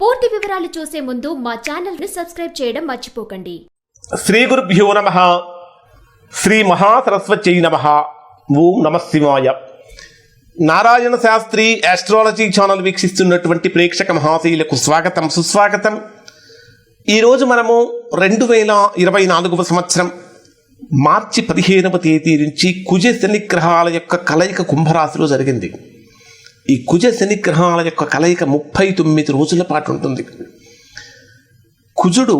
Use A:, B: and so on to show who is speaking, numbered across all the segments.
A: పూర్తి వివరాలు చూసే ముందు మా ఛానల్ని సబ్స్క్రైబ్ చేయడం మర్చిపోకండి.
B: శ్రీ గురుభ్యో నమ. శ్రీ మహాసరస్వత్యై నమ. ఓం నమశివాయ నారాయణ శాస్త్రి ఆస్ట్రాలజీ ఛానల్ వీక్షిస్తున్నటువంటి ప్రేక్షక మహాశీలకు స్వాగతం సుస్వాగతం. ఈరోజు మనము రెండు వేల ఇరవై నాలుగవ సంవత్సరం మార్చి పదిహేనవ తేదీ నుంచి కుజ శనిగ్రహాల యొక్క కలయిక కుంభరాశిలో జరిగింది. ఈ కుజ శని గ్రహాల యొక్క కలయిక ముప్పై తొమ్మిది రోజుల పాటు ఉంటుంది. కుజుడు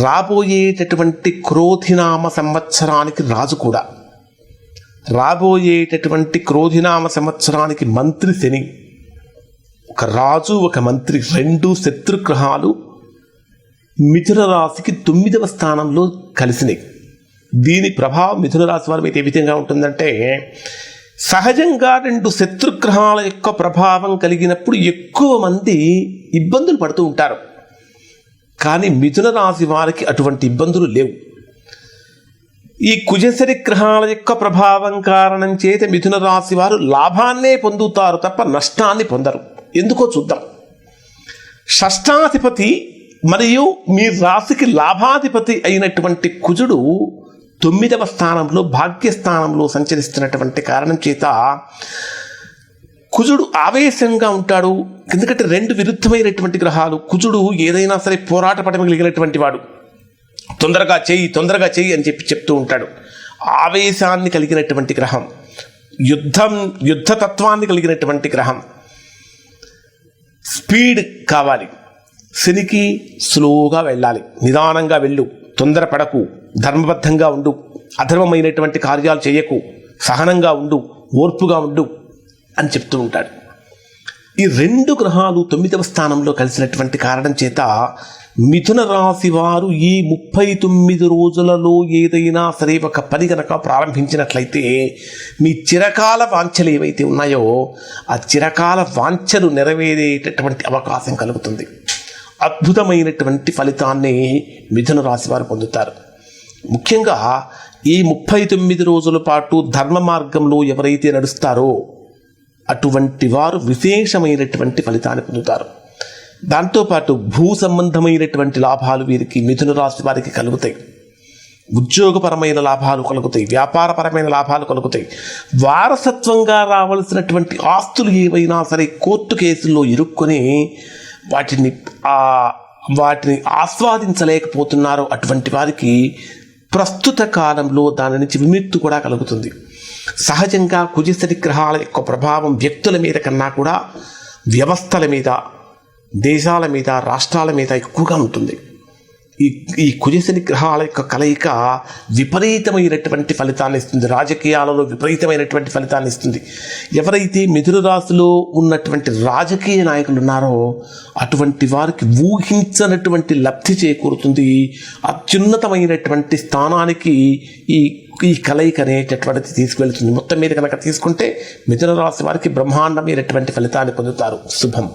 B: రాబోయేటటువంటి క్రోధినామ సంవత్సరానికి రాజు కూడా. రాబోయేటటువంటి క్రోధినామ సంవత్సరానికి మంత్రి శని. ఒక రాజు ఒక మంత్రి రెండు శత్రుగ్రహాలు మిథున రాశికి తొమ్మిదవ స్థానంలో కలిసినాయి. దీని ప్రభావం మిథున రాశి వారి మీద ఏ విధంగా ఉంటుందంటే సహజంగా రెండు శత్రుగ్రహాల యొక్క ప్రభావం కలిగినప్పుడు ఎక్కువ మంది ఇబ్బందులు పడుతూ ఉంటారు. కానీ మిథున రాశి వారికి అటువంటి ఇబ్బందులు లేవు. ఈ కుజసరి గ్రహాల యొక్క ప్రభావం కారణం చేత మిథున రాశి వారు లాభాన్నే పొందుతారు తప్ప నష్టాన్ని పొందరు. ఎందుకో చూద్దాం. షష్టాధిపతి మరియు మీ రాశికి లాభాధిపతి అయినటువంటి కుజుడు తొమ్మిదవ స్థానంలో భాగ్యస్థానంలో సంచరిస్తున్నటువంటి కారణం చేత కుజుడు ఆవేశంగా ఉంటాడు. ఎందుకంటే రెండు విరుద్ధమైనటువంటి గ్రహాలు. కుజుడు ఏదైనా సరే పోరాట పడమగలిగినటువంటి వాడు. తొందరగా చేయి తొందరగా చేయి అని చెప్పి చెప్తూ ఉంటాడు. ఆవేశాన్ని కలిగినటువంటి గ్రహం. యుద్ధం యుద్ధతత్వాన్ని కలిగినటువంటి గ్రహం. స్పీడ్ కావాలి. శనికి స్లోగా వెళ్ళాలి. నిదానంగా వెళ్ళు. తొందరపడకు. ధర్మబద్ధంగా ఉండు అధర్మమైనటువంటి కార్యాలు చేయకు సహనంగా ఉండు ఓర్పుగా ఉండు అని చెప్తూ ఉంటాడు. ఈ రెండు గ్రహాలు తొమ్మిదవ స్థానంలో కలిసినటువంటి కారణం చేత మిథున రాశి వారు ఈ ముప్పై తొమ్మిది రోజులలో ఏదైనా సరే ఒక పని కనుక ప్రారంభించినట్లయితే మీ చిరకాల వాంఛలు ఏవైతే ఉన్నాయో ఆ చిరకాల వాంఛలు నెరవేరేటటువంటి అవకాశం కలుగుతుంది. అద్భుతమైనటువంటి ఫలితాన్ని మిథున రాశి వారు పొందుతారు. ముఖ్యంగా ఈ ముప్పై తొమ్మిది రోజుల పాటు ధర్మ మార్గంలో ఎవరైతే నడుస్తారో అటువంటి వారు విశేషమైనటువంటి ఫలితాన్ని పొందుతారు. దాంతోపాటు భూ సంబంధమైనటువంటి లాభాలు వీరికి మిథున రాశి వారికి కలుగుతాయి. ఉద్యోగపరమైన లాభాలు కలుగుతాయి. వ్యాపారపరమైన లాభాలు కలుగుతాయి. వారసత్వంగా రావలసినటువంటి ఆస్తులు ఏవైనా సరే కోర్టు కేసుల్లో ఇరుక్కొని వాటిని వాటిని ఆస్వాదించలేకపోతున్నారు అటువంటి వారికి ప్రస్తుత కాలంలో దాని నుంచి విముక్తి కూడా కలుగుతుంది. సహజంగా కుజసరి గ్రహాల యొక్క ప్రభావం వ్యక్తుల మీద కన్నా కూడా వ్యవస్థల మీద దేశాల మీద రాష్ట్రాల మీద ఎక్కువగా ఉంటుంది. ఈ ఈ కుజశని గ్రహాల యొక్క కలయిక విపరీతమైనటువంటి ఫలితాన్ని ఇస్తుంది. రాజకీయాలలో విపరీతమైనటువంటి ఫలితాన్ని ఇస్తుంది. ఎవరైతే మిథున రాశిలో ఉన్నటువంటి రాజకీయ నాయకులు ఉన్నారో అటువంటి వారికి ఊహించనటువంటి లబ్ధి చేకూరుతుంది. అత్యున్నతమైనటువంటి స్థానానికి ఈ ఈ కలయిక అనేటటువంటిది తీసుకువెళ్తుంది. మొత్తం మీద కనుక తీసుకుంటే మిథున రాశి వారికి బ్రహ్మాండమైనటువంటి ఫలితాన్ని పొందుతారు. శుభం.